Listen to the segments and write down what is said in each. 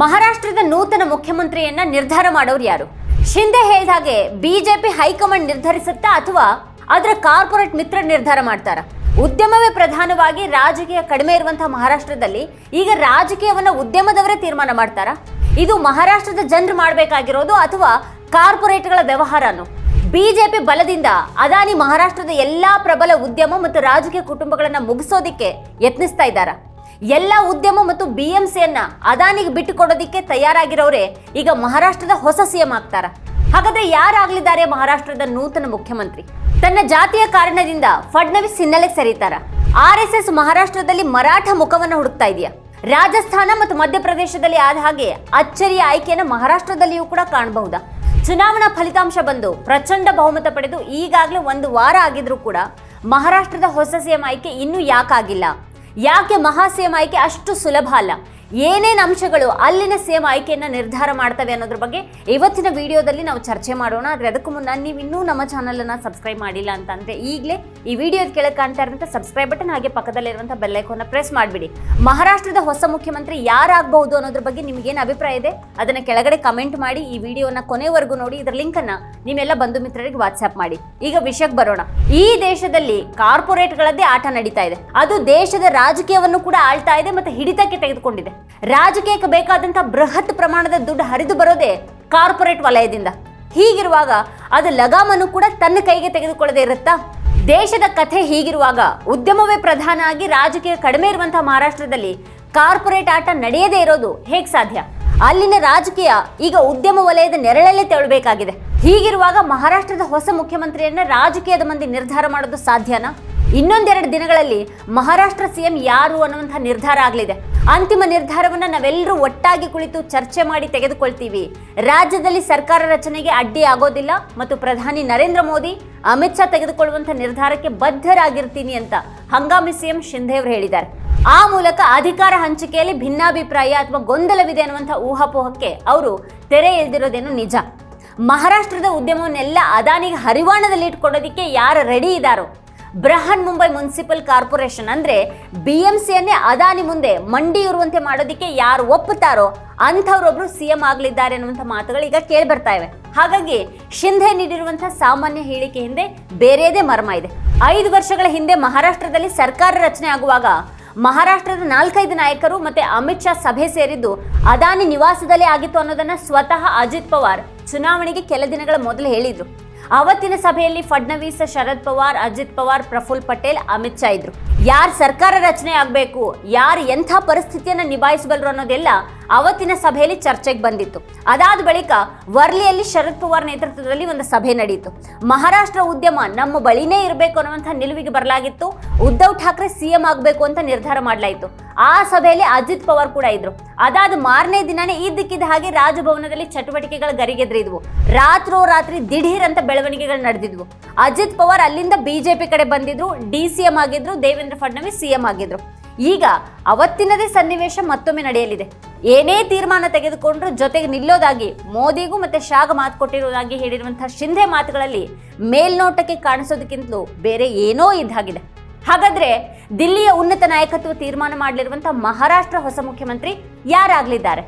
ಮಹಾರಾಷ್ಟ್ರದ ನೂತನ ಮುಖ್ಯಮಂತ್ರಿಯನ್ನ ನಿರ್ಧಾರ ಮಾಡೋರು ಯಾರು? ಶಿಂದೆ ಹೇಳಿದ ಹಾಗೆ ಬಿಜೆಪಿ ಹೈಕಮಾಂಡ್ ನಿರ್ಧರಿಸುತ್ತಾ ಅಥವಾ ಅದರ ಕಾರ್ಪೊರೇಟ್ ಮಿತ್ರ ನಿರ್ಧಾರ ಮಾಡ್ತಾರ? ಉದ್ಯಮವೇ ಪ್ರಧಾನವಾಗಿ ರಾಜಕೀಯ ಕಡಿಮೆ ಇರುವಂತಹ ಮಹಾರಾಷ್ಟ್ರದಲ್ಲಿ ಈಗ ರಾಜಕೀಯವನ್ನ ಉದ್ಯಮದವರೇ ತೀರ್ಮಾನ ಮಾಡ್ತಾರ? ಇದು ಮಹಾರಾಷ್ಟ್ರದ ಜನರು ಮಾಡಬೇಕಾಗಿರೋದು ಅಥವಾ ಕಾರ್ಪೊರೇಟ್ಗಳ ವ್ಯವಹಾರನು? ಬಿಜೆಪಿ ಬಲದಿಂದ ಅದಾನಿ ಮಹಾರಾಷ್ಟ್ರದ ಎಲ್ಲಾ ಪ್ರಬಲ ಉದ್ಯಮ ಮತ್ತು ರಾಜಕೀಯ ಕುಟುಂಬಗಳನ್ನ ಮುಗಿಸೋದಿಕ್ಕೆ ಯತ್ನಿಸ್ತಾ ಇದ್ದಾರ? ಎಲ್ಲ ಉದ್ಯಮ ಮತ್ತು ಬಿ ಎಂ ಸಿಯನ್ನ ಅದಾನಿಗೆ ಬಿಟ್ಟು ಕೊಡೋದಿಕ್ಕೆ ತಯಾರಾಗಿರೋರೇ ಈಗ ಮಹಾರಾಷ್ಟ್ರದ ಹೊಸ ಸಿಎಂ ಆಗ್ತಾರ. ಹಾಗಾದ್ರೆ ಯಾರಾಗಲಿದ್ದಾರೆ ಮಹಾರಾಷ್ಟ್ರದ ನೂತನ ಮುಖ್ಯಮಂತ್ರಿ? ತನ್ನ ಜಾತಿಯ ಕಾರಣದಿಂದ ಫಡ್ನವೀಸ್ ಹಿನ್ನೆಲೆಗೆ ಸರಿತಾರ. ಆರ್ ಎಸ್ ಎಸ್ ಮಹಾರಾಷ್ಟ್ರದಲ್ಲಿ ಮರಾಠ ಮುಖವನ್ನ ಹುಡುಕ್ತಾ ಇದೆಯಾ? ರಾಜಸ್ಥಾನ ಮತ್ತು ಮಧ್ಯಪ್ರದೇಶದಲ್ಲಿ ಆದ ಹಾಗೆ ಅಚ್ಚರಿಯ ಆಯ್ಕೆಯನ್ನು ಮಹಾರಾಷ್ಟ್ರದಲ್ಲಿಯೂ ಕೂಡ ಕಾಣಬಹುದಾ? ಚುನಾವಣಾ ಫಲಿತಾಂಶ ಬಂದು ಪ್ರಚಂಡ ಬಹುಮತ ಪಡೆದು ಈಗಾಗಲೇ ಒಂದು ವಾರ ಆಗಿದ್ರೂ ಕೂಡ ಮಹಾರಾಷ್ಟ್ರದ ಹೊಸ ಸಿಎಂ ಆಯ್ಕೆ ಇನ್ನೂ ಯಾಕಾಗಿಲ್ಲ? ಯಾಕೆ ಮಹಾ ಸಿಎಂ ಆಯ್ಕೆ ಅಷ್ಟು ಸುಲಭ ಅಲ್ಲ? ಏನೇನು ಅಂಶಗಳು ಅಲ್ಲಿನ ಸೇಮ್ ಆಯ್ಕೆಯನ್ನು ನಿರ್ಧಾರ ಮಾಡ್ತವೆ ಅನ್ನೋದ್ರ ಬಗ್ಗೆ ಇವತ್ತಿನ ವಿಡಿಯೋದಲ್ಲಿ ನಾವು ಚರ್ಚೆ ಮಾಡೋಣ. ಆದರೆ ಅದಕ್ಕೂ ಮುನ್ನ ನೀವು ಇನ್ನೂ ನಮ್ಮ ಚಾನಲ್ ಅನ್ನ ಸಬ್ಸ್ಕ್ರೈಬ್ ಮಾಡಿಲ್ಲ ಅಂತ ಅಂದ್ರೆ ಈಗಲೇ ಈ ವಿಡಿಯೋ ಕೆಳಗೆ ಕಾಣ್ತಾ ಇರುವಂತ ಸಬ್ಸ್ಕ್ರೈಬ್ ಬಟನ್ ಹಾಗೆ ಪಕ್ಕದಲ್ಲಿರುವಂಥ ಬೆಲ್ ಐಕಾನ್ ಪ್ರೆಸ್ ಮಾಡಿಬಿಡಿ. ಮಹಾರಾಷ್ಟ್ರದ ಹೊಸ ಮುಖ್ಯಮಂತ್ರಿ ಯಾರಾಗಬಹುದು ಅನ್ನೋದ್ರ ಬಗ್ಗೆ ನಿಮ್ಗೇನು ಅಭಿಪ್ರಾಯ ಇದೆ? ಅದನ್ನ ಕೆಳಗಡೆ ಕಮೆಂಟ್ ಮಾಡಿ, ಈ ವಿಡಿಯೋನ ಕೊನೆವರೆಗೂ ನೋಡಿ, ಇದರ ಲಿಂಕ್ ಅನ್ನ ನಿಮ್ಮೆಲ್ಲ ಬಂಧು ಮಿತ್ರರಿಗೆ ವಾಟ್ಸ್ಆಪ್ ಮಾಡಿ. ಈಗ ವಿಷಯಕ್ಕೆ ಬರೋಣ. ಈ ದೇಶದಲ್ಲಿ ಕಾರ್ಪೊರೇಟ್ಗಳದ್ದೇ ಆಟ ನಡೀತಾ ಇದೆ. ಅದು ದೇಶದ ರಾಜಕೀಯವನ್ನು ಕೂಡ ಆಳ್ತಾ ಇದೆ ಮತ್ತೆ ಹಿಡಿತಕ್ಕೆ ತೆಗೆದುಕೊಂಡಿದೆ. ರಾಜಕೀಯಕ್ಕೆ ಬೇಕಾದಂಥ ಬೃಹತ್ ಪ್ರಮಾಣದ ದುಡ್ಡು ಹರಿದು ಬರೋದೇ ಕಾರ್ಪೊರೇಟ್ ವಲಯದಿಂದ. ಹೀಗಿರುವಾಗ ಅದು ಲಗಾಮನ್ನು ಕೂಡ ತನ್ನ ಕೈಗೆ ತೆಗೆದುಕೊಳ್ಳದೆ ಇರುತ್ತಾ? ದೇಶದ ಕಥೆ ಹೀಗಿರುವಾಗ ಉದ್ಯಮವೇ ಪ್ರಧಾನ ಆಗಿ ರಾಜಕೀಯ ಕಡಿಮೆ ಇರುವಂತಹ ಮಹಾರಾಷ್ಟ್ರದಲ್ಲಿ ಕಾರ್ಪೊರೇಟ್ ಆಟ ನಡೆಯದೇ ಇರೋದು ಹೇಗೆ ಸಾಧ್ಯ? ಅಲ್ಲಿನ ರಾಜಕೀಯ ಈಗ ಉದ್ಯಮ ವಲಯದ ನೆರಳಲ್ಲೇ ತೆರಳಬೇಕಾಗಿದೆ. ಹೀಗಿರುವಾಗ ಮಹಾರಾಷ್ಟ್ರದ ಹೊಸ ಮುಖ್ಯಮಂತ್ರಿಯನ್ನ ರಾಜಕೀಯದ ಮಂದಿ ನಿರ್ಧಾರ ಮಾಡೋದು ಸಾಧ್ಯನಾ? ಇನ್ನೊಂದೆರಡು ದಿನಗಳಲ್ಲಿ ಮಹಾರಾಷ್ಟ್ರ ಸಿಎಂ ಯಾರು ಅನ್ನುವಂತಹ ನಿರ್ಧಾರ ಆಗಲಿದೆ. ಅಂತಿಮ ನಿರ್ಧಾರವನ್ನು ನಾವೆಲ್ಲರೂ ಒಟ್ಟಾಗಿ ಕುಳಿತು ಚರ್ಚೆ ಮಾಡಿ ತೆಗೆದುಕೊಳ್ತೀವಿ. ರಾಜ್ಯದಲ್ಲಿ ಸರ್ಕಾರ ರಚನೆಗೆ ಅಡ್ಡಿ ಆಗೋದಿಲ್ಲ ಮತ್ತು ಪ್ರಧಾನಿ ನರೇಂದ್ರ ಮೋದಿ ಅಮಿತ್ ಶಾ ತೆಗೆದುಕೊಳ್ಳುವಂತಹ ನಿರ್ಧಾರಕ್ಕೆ ಬದ್ಧರಾಗಿರ್ತೀನಿ ಅಂತ ಹಂಗಾಮಿ ಸಿಎಂ ಶಿಂಧೆ ಅವರು ಹೇಳಿದ್ದಾರೆ. ಆ ಮೂಲಕ ಅಧಿಕಾರ ಹಂಚಿಕೆಯಲ್ಲಿ ಭಿನ್ನಾಭಿಪ್ರಾಯ ಅಥವಾ ಗೊಂದಲವಿದೆ ಅನ್ನುವಂಥ ಊಹಾಪೋಹಕ್ಕೆ ಅವರು ತೆರೆ ಎಳೆದಿರೋದೇನು ನಿಜ? ಮಹಾರಾಷ್ಟ್ರದ ಉದ್ಯಮವನ್ನೆಲ್ಲ ಅದಾನಿಗೆ ಹರಿವಾಣದಲ್ಲಿ ಇಟ್ಕೊಡೋದಕ್ಕೆ ಯಾರು ರೆಡಿ ಇದ್ದಾರೋ? ಬೃಹನ್ ಮುಂಬೈ ಮುನ್ಸಿಪಲ್ ಕಾರ್ಪೊರೇಷನ್ ಅಂದ್ರೆ ಬಿ ಎಂ ಸಿಯನ್ನೇ ಅದಾನಿ ಮುಂದೆ ಮಂಡಿ ಇರುವಂತೆ ಮಾಡೋದಕ್ಕೆ ಯಾರು ಒಪ್ಪುತ್ತಾರೋ ಅಂಥವ್ರೊಬ್ರು ಸಿ ಎಂ ಆಗಲಿದ್ದಾರೆ ಅನ್ನುವಂಥ ಮಾತುಗಳು ಈಗ ಕೇಳಿ ಬರ್ತಾ ಇವೆ. ಹಾಗಾಗಿ ಶಿಂಧೆ ನೀಡಿರುವಂತಹ ಸಾಮಾನ್ಯ ಹೇಳಿಕೆ ಹಿಂದೆ ಬೇರೆಯದೇ ಮರ್ಮ ಇದೆ. ಐದು ವರ್ಷಗಳ ಹಿಂದೆ ಮಹಾರಾಷ್ಟ್ರದಲ್ಲಿ ಸರ್ಕಾರ ರಚನೆ ಆಗುವಾಗ ಮಹಾರಾಷ್ಟ್ರದ ನಾಲ್ಕೈದು ನಾಯಕರು ಮತ್ತೆ ಅಮಿತ್ ಶಾ ಸಭೆ ಸೇರಿದ್ದು ಅದಾನಿ ನಿವಾಸದಲ್ಲಿ ಆಗಿತ್ತು ಅನ್ನೋದನ್ನ ಸ್ವತಃ ಅಜಿತ್ ಪವಾರ್ ಚುನಾವಣೆಗೆ ಕೆಲ ದಿನಗಳ ಮೊದಲು ಹೇಳಿದ್ರು. ಅವತ್ತಿನ ಸಭೆಯಲ್ಲಿ ಫಡ್ನವೀಸ್ ಶರದ್ ಪವಾರ್ ಅಜಿತ್ ಪವಾರ್ ಪ್ರಫುಲ್ ಪಟೇಲ್ ಅಮಿತ್ ಶಾ ಇದ್ರು ಯಾರ್ ಸರ್ಕಾರ ರಚನೆ ಆಗಬೇಕು, ಯಾರು ಎಂಥ ಪರಿಸ್ಥಿತಿಯನ್ನು ನಿಭಾಯಿಸಬಲ್ಲರು ಅನ್ನೋದೆಲ್ಲ ಅವತ್ತಿನ ಸಭೆಯಲ್ಲಿ ಚರ್ಚೆಗೆ ಬಂದಿತ್ತು. ಅದಾದ ಬಳಿಕ ವರ್ಲಿಯಲ್ಲಿ ಶರದ್ ಪವಾರ್ ನೇತೃತ್ವದಲ್ಲಿ ಒಂದು ಸಭೆ ನಡೆಯಿತು ಮಹಾರಾಷ್ಟ್ರ ಉದ್ಯಮ ನಮ್ಮ ಬಳಿನೇ ಇರಬೇಕು ಅನ್ನುವಂಥ ನಿಲುವಿಗೆ ಬರಲಾಗಿತ್ತು. ಉದ್ಧವ್ ಠಾಕ್ರೆ ಸಿಎಂ ಆಗಬೇಕು ಅಂತ ನಿರ್ಧಾರ ಮಾಡಲಾಯಿತು. ಆ ಸಭೆಯಲ್ಲಿ ಅಜಿತ್ ಪವಾರ್ ಕೂಡ ಇದ್ರು. ಅದಾದ ಮಾರನೇ ದಿನನೇ ಇದ್ದಕ್ಕಿದ್ದ ಹಾಗೆ ರಾಜಭವನದಲ್ಲಿ ಚಟುವಟಿಕೆಗಳು ಗರಿಗೆದ್ರಿದ್ವು. ರಾತ್ರೋ ರಾತ್ರಿ ದಿಢೀರ್ ಅಂತ ಬೆಳವಣಿಗೆಗಳು ನಡೆದಿದ್ವು. ಅಜಿತ್ ಪವಾರ್ ಅಲ್ಲಿಂದ ಬಿಜೆಪಿ ಕಡೆ ಬಂದಿದ್ರು, ಡಿ ಸಿ ಎಂ ಆಗಿದ್ರು, ದೇವೇಂದ್ರ ಫಡ್ನವೀಸ್ ಸಿಎಂ ಆಗಿದ್ರು. ಈಗ ಅವತ್ತಿನದೇ ಸನ್ನಿವೇಶ ಮತ್ತೊಮ್ಮೆ ನಡೆಯಲಿದೆ. ಏನೇ ತೀರ್ಮಾನ ತೆಗೆದುಕೊಂಡ್ರು ಜೊತೆಗೆ ನಿಲ್ಲೋದಾಗಿ ಮೋದಿಗೂ ಮತ್ತೆ ಶಾಗ ಮಾತು ಕೊಟ್ಟಿರೋದಾಗಿ ಹೇಳಿರುವಂತಹ ಶಿಂಧೆ ಮಾತುಗಳಲ್ಲಿ ಮೇಲ್ನೋಟಕ್ಕೆ ಕಾಣಿಸೋದಕ್ಕಿಂತಲೂ ಬೇರೆ ಏನೋ ಇದಾಗಿದೆ. ಹಾಗಾದ್ರೆ ದಿಲ್ಲಿಯ ಉನ್ನತ ನಾಯಕತ್ವ ತೀರ್ಮಾನ ಮಾಡಲಿರುವಂತಹ ಮಹಾರಾಷ್ಟ್ರ ಹೊಸ ಮುಖ್ಯಮಂತ್ರಿ ಯಾರಾಗಲಿದ್ದಾರೆ?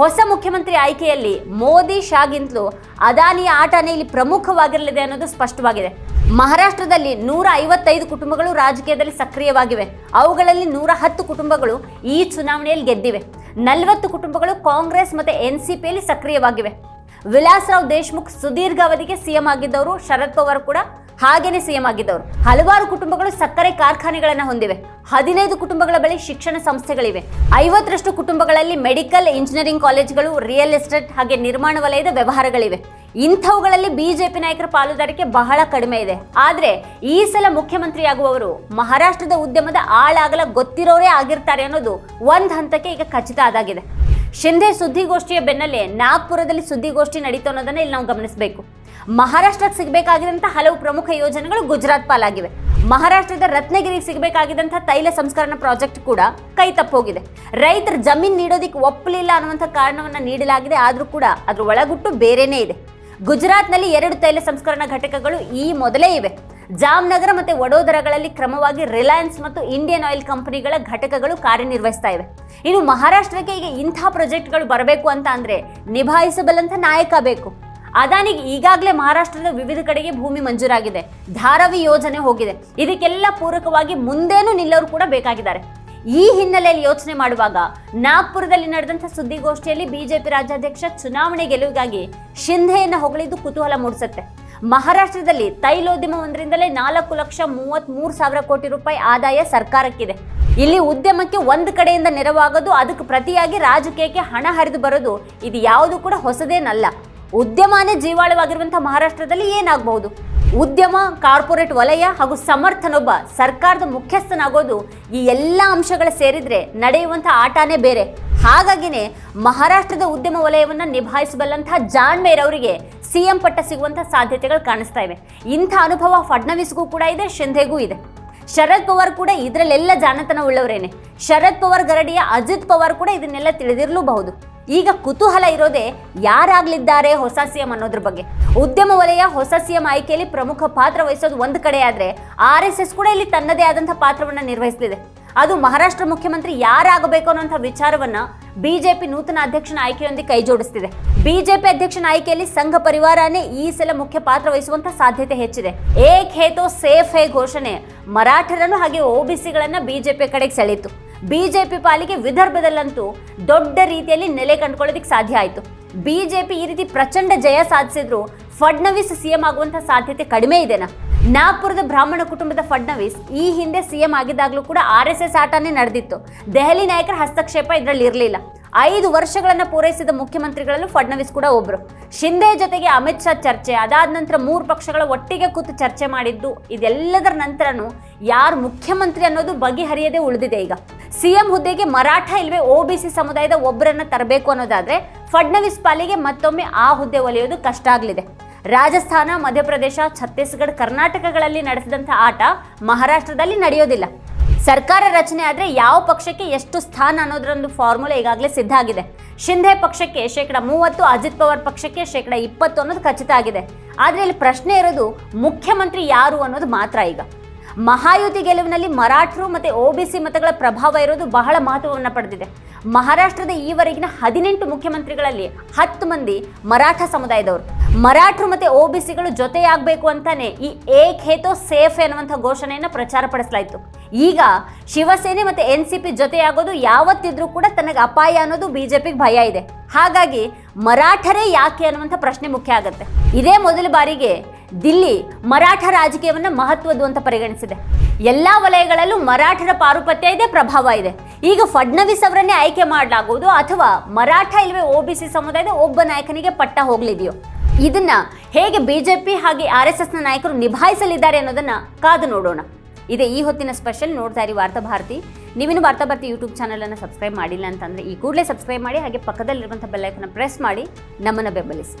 ಹೊಸ ಮುಖ್ಯಮಂತ್ರಿ ಆಯ್ಕೆಯಲ್ಲಿ ಮೋದಿ, ಶಾಗಿಂತಲೂ ಅದಾನಿಯ ಆಟನೇ ಇಲ್ಲಿ ಪ್ರಮುಖವಾಗಿರಲಿದೆ ಅನ್ನೋದು ಸ್ಪಷ್ಟವಾಗಿದೆ. ಮಹಾರಾಷ್ಟ್ರದಲ್ಲಿ ನೂರ ಐವತ್ತೈದು ಕುಟುಂಬಗಳು ರಾಜಕೀಯದಲ್ಲಿ ಸಕ್ರಿಯವಾಗಿವೆ. ಅವುಗಳಲ್ಲಿ ನೂರ ಹತ್ತು ಕುಟುಂಬಗಳು ಈ ಚುನಾವಣೆಯಲ್ಲಿ ಗೆದ್ದಿವೆ. ನಲವತ್ತು ಕುಟುಂಬಗಳು ಕಾಂಗ್ರೆಸ್ ಮತ್ತು ಎನ್ ಸಿ ಪಿಯಲ್ಲಿ ಸಕ್ರಿಯವಾಗಿವೆ. ವಿಲಾಸರಾವ್ ದೇಶ್ಮುಖ್ ಸುದೀರ್ಘ ಅವಧಿಗೆ ಸಿಎಂ ಆಗಿದ್ದವರು, ಶರದ್ ಪವಾರ್ ಕೂಡ ಹಾಗೇನೆ ಸಿಎಂ ಆಗಿದ್ದವರು. ಹಲವಾರು ಕುಟುಂಬಗಳು ಸಕ್ಕರೆ ಕಾರ್ಖಾನೆಗಳನ್ನು ಹೊಂದಿವೆ. ಹದಿನೈದು ಕುಟುಂಬಗಳ ಬಳಿ ಶಿಕ್ಷಣ ಸಂಸ್ಥೆಗಳಿವೆ. ಐವತ್ತರಷ್ಟು ಕುಟುಂಬಗಳಲ್ಲಿ ಮೆಡಿಕಲ್, ಇಂಜಿನಿಯರಿಂಗ್ ಕಾಲೇಜುಗಳು, ರಿಯಲ್ ಎಸ್ಟೇಟ್ ಹಾಗೆ ನಿರ್ಮಾಣ ವಲಯದ ವ್ಯವಹಾರಗಳಿವೆ. ಇಂಥವುಗಳಲ್ಲಿ ಬಿಜೆಪಿ ನಾಯಕರ ಪಾಲುದಾರಿಕೆ ಬಹಳ ಕಡಿಮೆ ಇದೆ. ಆದರೆ ಈ ಸಲ ಮುಖ್ಯಮಂತ್ರಿಯಾಗುವವರು ಮಹಾರಾಷ್ಟ್ರದ ಉದ್ಯಮದ ಆಳಾಗಲ ಗೊತ್ತಿರೋರೇ ಆಗಿರ್ತಾರೆ ಅನ್ನೋದು ಒಂದು ಹಂತಕ್ಕೆ ಈಗ ಖಚಿತ ಆದಾಗಿದೆ. ಶಿಂಧೆ ಸುದ್ದಿಗೋಷ್ಠಿಯ ಬೆನ್ನಲ್ಲೇ ನಾಗ್ಪುರದಲ್ಲಿ ಸುದ್ದಿಗೋಷ್ಠಿ ನಡೀತು ಅನ್ನೋದನ್ನ ಇಲ್ಲಿ ನಾವು ಗಮನಿಸಬೇಕು. ಮಹಾರಾಷ್ಟ್ರಕ್ಕೆ ಸಿಗಬೇಕಾಗಿದ್ದಂಥ ಹಲವು ಪ್ರಮುಖ ಯೋಜನೆಗಳು ಗುಜರಾತ್ ಪಾಲಾಗಿವೆ. ಮಹಾರಾಷ್ಟ್ರದ ರತ್ನಗಿರಿಗೆ ಸಿಗಬೇಕಾಗಿದ್ದಂಥ ತೈಲ ಸಂಸ್ಕರಣ ಪ್ರಾಜೆಕ್ಟ್ ಕೂಡ ಕೈ ತಪ್ಪೋಗಿದೆ. ರೈತರ ಜಮೀನು ನೀಡೋದಿಕ್ಕೆ ಒಪ್ಪಲಿಲ್ಲ ಅನ್ನುವಂಥ ಕಾರಣವನ್ನ ನೀಡಲಾಗಿದೆ, ಆದರೂ ಕೂಡ ಅದ್ರ ಒಳಗುಟ್ಟು ಬೇರೇನೇ ಇದೆ. ಗುಜರಾತ್ನಲ್ಲಿ ಎರಡು ತೈಲ ಸಂಸ್ಕರಣಾ ಘಟಕಗಳು ಈ ಮೊದಲೇ ಇವೆ. ಜಾಮ್ನಗರ ಮತ್ತು ವಡೋದರಗಳಲ್ಲಿ ಕ್ರಮವಾಗಿ ರಿಲಯನ್ಸ್ ಮತ್ತು ಇಂಡಿಯನ್ ಆಯಿಲ್ ಕಂಪನಿಗಳ ಘಟಕಗಳು ಕಾರ್ಯನಿರ್ವಹಿಸ್ತಾ ಇವೆ. ಇನ್ನು ಮಹಾರಾಷ್ಟ್ರಕ್ಕೆ ಈಗ ಇಂಥ ಪ್ರಾಜೆಕ್ಟ್ಗಳು ಬರಬೇಕು ಅಂತ ಅಂದರೆ ನಿಭಾಯಿಸಬಲ್ಲಂಥ ನಾಯಕ ಬೇಕು. ಅದಾನಿಗೆ ಈಗಾಗಲೇ ಮಹಾರಾಷ್ಟ್ರದ ವಿವಿಧ ಕಡೆಗೆ ಭೂಮಿ ಮಂಜೂರಾಗಿದೆ. ಧಾರಾವಿ ಯೋಜನೆ ಹೋಗಿದೆ. ಇದಕ್ಕೆಲ್ಲ ಪೂರಕವಾಗಿ ಮುಂದೇನೂ ನಿಲ್ಲೋರು ಕೂಡ ಬೇಕಾಗಿದ್ದಾರೆ. ಈ ಹಿನ್ನೆಲೆಯಲ್ಲಿ ಯೋಚನೆ ಮಾಡುವಾಗ ನಾಗ್ಪುರದಲ್ಲಿ ನಡೆದಂಥ ಸುದ್ದಿಗೋಷ್ಠಿಯಲ್ಲಿ ಬಿಜೆಪಿ ರಾಜ್ಯಾಧ್ಯಕ್ಷ ಚುನಾವಣೆ ಗೆಲುವಿಗಾಗಿ ಶಿಂಧೆಯನ್ನು ಹೊಗಳಿದ್ದು ಕುತೂಹಲ ಮೂಡಿಸುತ್ತೆ. ಮಹಾರಾಷ್ಟ್ರದಲ್ಲಿ ತೈಲೋದ್ಯಮ ಒಂದರಿಂದಲೇ ನಾಲ್ಕು ಲಕ್ಷ ಮೂವತ್ತ್ ಮೂರು ಸಾವಿರ ಕೋಟಿ ರೂಪಾಯಿ ಆದಾಯ ಸರ್ಕಾರಕ್ಕಿದೆ. ಇಲ್ಲಿ ಉದ್ಯಮಕ್ಕೆ ಒಂದು ಕಡೆಯಿಂದ ನೆರವಾಗೋದು, ಅದಕ್ಕೆ ಪ್ರತಿಯಾಗಿ ರಾಜಕೀಯಕ್ಕೆ ಹಣ ಹರಿದು ಬರೋದು ಇದು ಯಾವುದು ಕೂಡ ಹೊಸದೇನಲ್ಲ. ಉದ್ಯಮಾನೇ ಜೀವಾಳವಾಗಿರುವಂಥ ಮಹಾರಾಷ್ಟ್ರದಲ್ಲಿ ಏನಾಗಬಹುದು? ಉದ್ಯಮ, ಕಾರ್ಪೊರೇಟ್ ವಲಯ ಹಾಗೂ ಸಮರ್ಥನೊಬ್ಬ ಸರ್ಕಾರದ ಮುಖ್ಯಸ್ಥನಾಗೋದು ಈ ಎಲ್ಲ ಅಂಶಗಳ ಸೇರಿದ್ರೆ ನಡೆಯುವಂಥ ಆಟನೇ ಬೇರೆ. ಹಾಗಾಗಿನೇ ಮಹಾರಾಷ್ಟ್ರದ ಉದ್ಯಮ ವಲಯವನ್ನು ನಿಭಾಯಿಸಬಲ್ಲಂತಹ ಜಾನ್ ಮೇರ್ ಅವರಿಗೆ ಸಿಎಂ ಪಟ್ಟ ಸಿಗುವಂಥ ಸಾಧ್ಯತೆಗಳು ಕಾಣಿಸ್ತಾ ಇವೆ. ಇಂಥ ಅನುಭವ ಫಡ್ನವೀಸ್ಗೂ ಕೂಡ ಇದೆ, ಶಿಂಧೆಗೂ ಇದೆ. ಶರದ್ ಪವಾರ್ ಕೂಡ ಇದರಲ್ಲೆಲ್ಲ ಜಾಣತನ ಉಳ್ಳವರೇನೆ. ಶರದ್ ಪವಾರ್ ಗರಡಿಯ ಅಜಿತ್ ಪವಾರ್ ಕೂಡ ಇದನ್ನೆಲ್ಲ ತಿಳಿದಿರಲೂಬಹುದು. ಈಗ ಕುತೂಹಲ ಇರೋದೇ ಯಾರಾಗಲಿದ್ದಾರೆ ಹೊಸ ಸಿಎಂ ಅನ್ನೋದ್ರ ಬಗ್ಗೆ. ಉದ್ಯಮ ವಲಯ ಹೊಸ ಸಿಎಂ ಆಯ್ಕೆಯಲ್ಲಿ ಪ್ರಮುಖ ಪಾತ್ರ ವಹಿಸೋದು ಒಂದು ಕಡೆ ಆದ್ರೆ ಆರ್ ಎಸ್ ಎಸ್ ಕೂಡ ಇಲ್ಲಿ ತನ್ನದೇ ಆದಂಥ ಪಾತ್ರವನ್ನ ನಿರ್ವಹಿಸಲಿದೆ. ಅದು ಮಹಾರಾಷ್ಟ್ರ ಮುಖ್ಯಮಂತ್ರಿ ಯಾರಾಗಬೇಕು ಅನ್ನೋಂಥ ವಿಚಾರವನ್ನ ಬಿಜೆಪಿ ನೂತನ ಅಧ್ಯಕ್ಷನ ಆಯ್ಕೆಯೊಂದಿಗೆ ಕೈ ಜೋಡಿಸ್ತಿದೆ. ಬಿಜೆಪಿ ಅಧ್ಯಕ್ಷನ ಆಯ್ಕೆಯಲ್ಲಿ ಸಂಘ ಪರಿವಾರನೇ ಈ ಸಲ ಮುಖ್ಯ ಪಾತ್ರ ವಹಿಸುವಂತ ಸಾಧ್ಯತೆ ಹೆಚ್ಚಿದೆ. ಏಕ್ ಹೇತೋ ಸೇಫ್ ಹೇ ಘೋಷಣೆ. ಮರಾಠರನ್ನು ಹಾಗೆ ಒಬಿಸಿಗಳನ್ನ ಬಿಜೆಪಿ ಕಡೆಗೆ ಸೆಳೀತು ಬಿಜೆಪಿ ಪಾಲಿಗೆ ವಿದರ್ಭದಲ್ಲಂತೂ ದೊಡ್ಡ ರೀತಿಯಲ್ಲಿ ನೆಲೆ ಕಂಡುಕೊಳ್ಳೋದಕ್ಕೆ ಸಾಧ್ಯ ಆಯಿತು. ಬಿಜೆಪಿ ಈ ರೀತಿ ಪ್ರಚಂಡ ಜಯ ಸಾಧಿಸಿದ್ರು ಫಡ್ನವೀಸ್ ಸಿಎಂ ಆಗುವಂತ ಸಾಧ್ಯತೆ ಕಡಿಮೆ ಇದೆನಾ? ನಾಗ್ಪುರದ ಬ್ರಾಹ್ಮಣ ಕುಟುಂಬದ ಫಡ್ನವೀಸ್ ಈ ಹಿಂದೆ ಸಿಎಂ ಆಗಿದ್ದಾಗಲೂ ಕೂಡ ಆರ್ ಎಸ್ ಎಸ್ ಆಟನೇ ನಡೆದಿತ್ತು. ದೆಹಲಿ ನಾಯಕರ ಹಸ್ತಕ್ಷೇಪ ಇದರಲ್ಲಿ ಇರಲಿಲ್ಲ. ಐದು ವರ್ಷಗಳನ್ನು ಪೂರೈಸಿದ ಮುಖ್ಯಮಂತ್ರಿಗಳಲ್ಲೂ ಫಡ್ನವೀಸ್ ಕೂಡ ಒಬ್ರು. ಶಿಂದೆ ಜೊತೆಗೆ ಅಮಿತ್ ಶಾ ಚರ್ಚೆ, ಅದಾದ ನಂತರ ಮೂರು ಪಕ್ಷಗಳ ಒಟ್ಟಿಗೆ ಕೂತು ಚರ್ಚೆ ಮಾಡಿದ್ದು, ಇದೆಲ್ಲದರ ನಂತರನೂ ಯಾರು ಮುಖ್ಯಮಂತ್ರಿ ಅನ್ನೋದು ಬಗೆಹರಿಯದೆ ಉಳಿದಿದೆ ಈಗ. ಸಿಎಂ ಹುದ್ದೆಗೆ ಮರಾಠ ಇಲ್ವೇ ಒಬಿಸಿ ಸಮುದಾಯದ ಒಬ್ಬರನ್ನ ತರಬೇಕು ಅನ್ನೋದಾದ್ರೆ ಫಡ್ನವೀಸ್ ಪಾಲಿಗೆ ಮತ್ತೊಮ್ಮೆ ಆ ಹುದ್ದೆ ಒಲಿಯೋದು ಕಷ್ಟ ಆಗಲಿದೆ. ರಾಜಸ್ಥಾನ, ಮಧ್ಯಪ್ರದೇಶ, ಛತ್ತೀಸ್ಗಢ, ಕರ್ನಾಟಕಗಳಲ್ಲಿ ನಡೆಸಿದಂಥ ಆಟ ಮಹಾರಾಷ್ಟ್ರದಲ್ಲಿ ನಡೆಯೋದಿಲ್ಲ. ಸರ್ಕಾರ ರಚನೆ ಆದರೆ ಯಾವ ಪಕ್ಷಕ್ಕೆ ಎಷ್ಟು ಸ್ಥಾನ ಅನ್ನೋದ್ರೊಂದು ಫಾರ್ಮುಲಾ ಈಗಾಗಲೇ ಸಿದ್ಧ ಆಗಿದೆ. ಶಿಂಧೆ ಪಕ್ಷಕ್ಕೆ ಶೇಕಡ ಮೂವತ್ತು, ಅಜಿತ್ ಪವಾರ್ ಪಕ್ಷಕ್ಕೆ ಶೇಕಡ ಇಪ್ಪತ್ತು ಅನ್ನೋದು ಖಚಿತ ಆಗಿದೆ. ಆದರೆ ಇಲ್ಲಿ ಪ್ರಶ್ನೆ ಇರೋದು ಮುಖ್ಯಮಂತ್ರಿ ಯಾರು ಅನ್ನೋದು ಮಾತ್ರ ಈಗ. ಮಹಾಯುತಿ ಗೆಲುವಿನಲ್ಲಿ ಮರಾಠರು ಮತ್ತು ಸಿ ಮತಗಳ ಪ್ರಭಾವ ಇರೋದು ಬಹಳ ಮಹತ್ವವನ್ನು ಪಡೆದಿದೆ. ಮಹಾರಾಷ್ಟ್ರದ ಈವರೆಗಿನ ಹದಿನೆಂಟು ಮುಖ್ಯಮಂತ್ರಿಗಳಲ್ಲಿ ಹತ್ತು ಮಂದಿ ಮರಾಠ ಸಮುದಾಯದವರು. ಮರಾಠರು ಮತ್ತು ಒಬಿಸಿಗಳು ಜೊತೆಯಾಗಬೇಕು ಅಂತಾನೆ ಈ ಏಕ್ ಹೇತೋ ಸೇಫ್ ಎನ್ನುವಂಥ ಘೋಷಣೆಯನ್ನು ಪ್ರಚಾರ ಪಡಿಸಲಾಯಿತು. ಈಗ ಶಿವಸೇನೆ ಮತ್ತು ಎನ್ ಸಿ ಪಿ ಜೊತೆಯಾಗೋದು ಯಾವತ್ತಿದ್ರೂ ಕೂಡ ತನಗೆ ಅಪಾಯ ಅನ್ನೋದು ಬಿಜೆಪಿಗೆ ಭಯ ಇದೆ. ಹಾಗಾಗಿ ಮರಾಠರೇ ಯಾಕೆ ಅನ್ನುವಂಥ ಪ್ರಶ್ನೆ ಮುಖ್ಯ ಆಗುತ್ತೆ. ಇದೇ ಮೊದಲ ಬಾರಿಗೆ ದಿಲ್ಲಿ ಮರಾಠ ರಾಜಕೀಯವನ್ನು ಮಹತ್ವದ್ದು ಅಂತ ಪರಿಗಣಿಸಿದೆ. ಎಲ್ಲಾ ವಲಯಗಳಲ್ಲೂ ಮರಾಠರ ಪಾರುಪತ್ಯ ಇದೆ, ಪ್ರಭಾವ ಇದೆ. ಈಗ ಫಡ್ನವೀಸ್ ಅವರನ್ನೇ ಆಯ್ಕೆ ಮಾಡಲಾಗುವುದು ಅಥವಾ ಮರಾಠ ಇಲ್ವೇ ಸಿ ಸಮುದಾಯದ ಒಬ್ಬ ನಾಯಕನಿಗೆ ಪಟ್ಟ ಹೋಗ್ಲಿದೆಯೋ? ಇದನ್ನ ಹೇಗೆ ಬಿಜೆಪಿ ಹಾಗೆ ಆರ್ ಎಸ್ ಎಸ್ನ ನಾಯಕರು ನಿಭಾಯಿಸಲಿದ್ದಾರೆ ಅನ್ನೋದನ್ನ ಕಾದು ನೋಡೋಣ. ಇದೆ ಈ ಹೊತ್ತಿನ ಸ್ಪೆಷಲ್ ನೋಡ್ತಾ ಇರಿ ವಾರ್ತಾ ಭಾರತಿ. ನೀವಿನ್ನು ವಾರ್ತಾ ಭಾರತಿ ಯೂಟ್ಯೂಬ್ ಚಾನಲನ್ನು ಸಬ್ಸ್ಕ್ರೈಬ್ ಮಾಡಿಲ್ಲ ಅಂತಂದರೆ ಈ ಕೂಡಲೇ ಸಬ್ಸ್ಕ್ರೈಬ್ ಮಾಡಿ ಹಾಗೆ ಪಕ್ಕದಲ್ಲಿರುವಂಥ ಬೆಲ್ಲೈಕನ್ನ ಪ್ರೆಸ್ ಮಾಡಿ ನಮ್ಮನ್ನು ಬೆಂಬಲಿಸಿ.